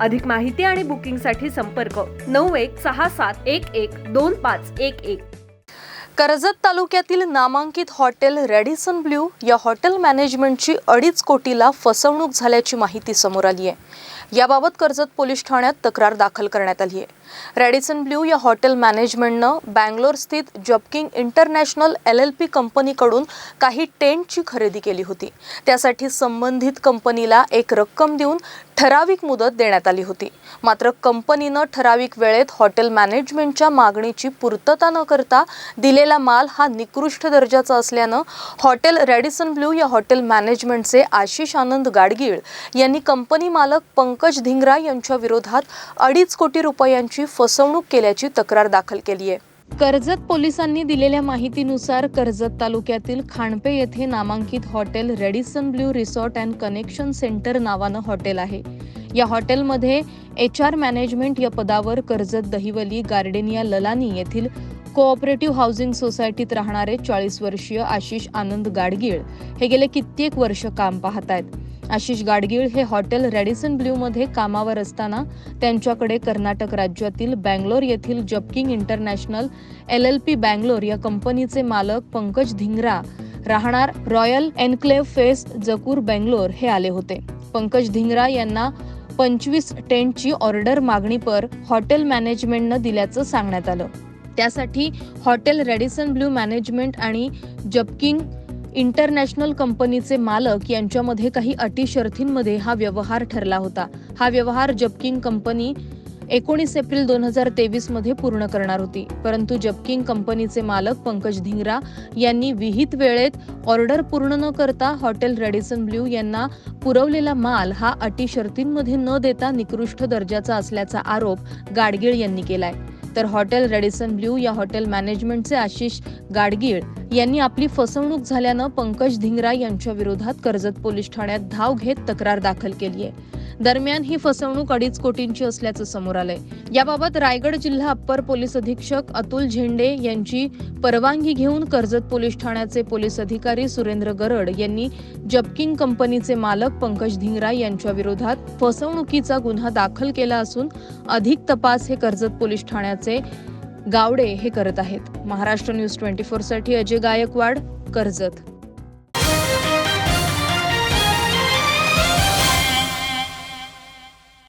अधिक माहिती आणि बुकिंगसाठी संपर्क नऊ एक सहा सात एक एक दोन पाच एक एक. कर्जत तालुक्यातील नामांकित हॉटेल रेडिसन ब्ल्यू या हॉटेल मॅनेजमेंटची अडीच कोटीला फसवणूक झाल्याची माहिती समोर आली आहे. याबाबत कर्जत पोलीस ठाण्यात तक्रार दाखल करण्यात आली आहे. रेडिसन ब्ल्यू या हॉटेल मॅनेजमेंटनं बँगलोर स्थित Jobking International L L P कंपनीकडून काही टेंटची खरेदी केली होती. त्यासाठी संबंधित कंपनीला एक रक्कम देऊन ठराविक मुदत देण्यात आली होती. मात्र कंपनीनं ठराविक वेळेत हॉटेल मॅनेजमेंटच्या मागणीची पूर्तता न करता दिलेला माल हा निकृष्ट दर्जाचा असल्यानं हॉटेल रेडिसन ब्ल्यू या हॉटेल मॅनेजमेंटचे आशिष आनंद गाडगीळ यांनी कंपनी मालक पंकज धिंगरा यांच्या विरोधात अडीच कोटी रुपयांची फसवणूक केल्याची तक्रार दाखल केली आहे. कर्जत पोलिसांनी दिलेल्या माहितीनुसार कर्जत तालुक्यातील खांडपे येथे नामांकित hotel Radisson Blu resort and connection centre नावानं हॉटेल आहे. या हॉटेलमध्ये एच आर मॅनेजमेंट या पदावर कर्जत दहिवली गार्डेनिया ललानी येथील कोऑपरेटिव्ह हाऊसिंग सोसायटीत राहणारे चाळीस वर्षीय आशिष आनंद गाडगीळ हे गेले कित्येक वर्ष काम पाहत आहेत आशिष गाडगीळ हे हॉटेल रेडिसन ब्ल्यूमध्ये कामावर असताना त्यांच्याकडे कर्नाटक राज्यातील बँगलोर येथील Jobking International L L P Bangalore या कंपनीचे मालक पंकज धिंगरा राहणार Royal Enclave phase Jakkur Bangalore हे आले होते. पंकज धिंगरा यांना पंचवीस टेंटची ऑर्डर मागणीपर हॉटेल मॅनेजमेंटनं दिल्याचं सांगण्यात आलं. त्यासाठी हॉटेल रेडिसन ब्ल्यू मॅनेजमेंट आणि जपकिंग इंटरनॅशनल कंपनीचे मालक यांच्यामध्ये काही अटी शर्थींमध्ये हा व्यवहार ठरला होता. हा व्यवहार जपकिंग कंपनी एकोणीस एप्रिल दोन हजार तेवीसमध्ये पूर्ण करणार होती. परंतु जपकिंग कंपनीचे मालक पंकज धिंगरा यांनी विहित वेळेत ऑर्डर पूर्ण न करता हॉटेल रेडिसन ब्ल्यू यांना पुरवलेला माल हा अटी शर्तींमध्ये न देता निकृष्ट दर्जाचा असल्याचा आरोप गाडगीळ यांनी केलाय. तर हॉटेल रेडिसन ब्ल्यू या हॉटेल मॅनेजमेंटचे आशिष गाडगीळ यांनी आपली फसवणूक झाल्यानं पंकज धिंगरा यांच्या विरोधात कर्जत पोलीस ठाण्यात धाव घेत तक्रार दाखल केली आहे दरम्यान ही फसवणूक अडीच कोटींची असल्याचं समोर आलंय. याबाबत रायगड जिल्हा अप्पर पोलीस अधीक्षक अतुल झेंडे यांची परवानगी घेऊन कर्जत पोलीस ठाण्याचे पोलीस अधिकारी सुरेंद्र गरड यांनी जपकिंग कंपनीचे मालक पंकज धिंगरा यांच्या विरोधात फसवणुकीचा गुन्हा दाखल केला असून अधिक तपास हे कर्जत पोलीस ठाण्याचे गावडे हे करत आहेत. महाराष्ट्र न्यूज ट्वेंटी साठी अजय गायकवाड कर्जत.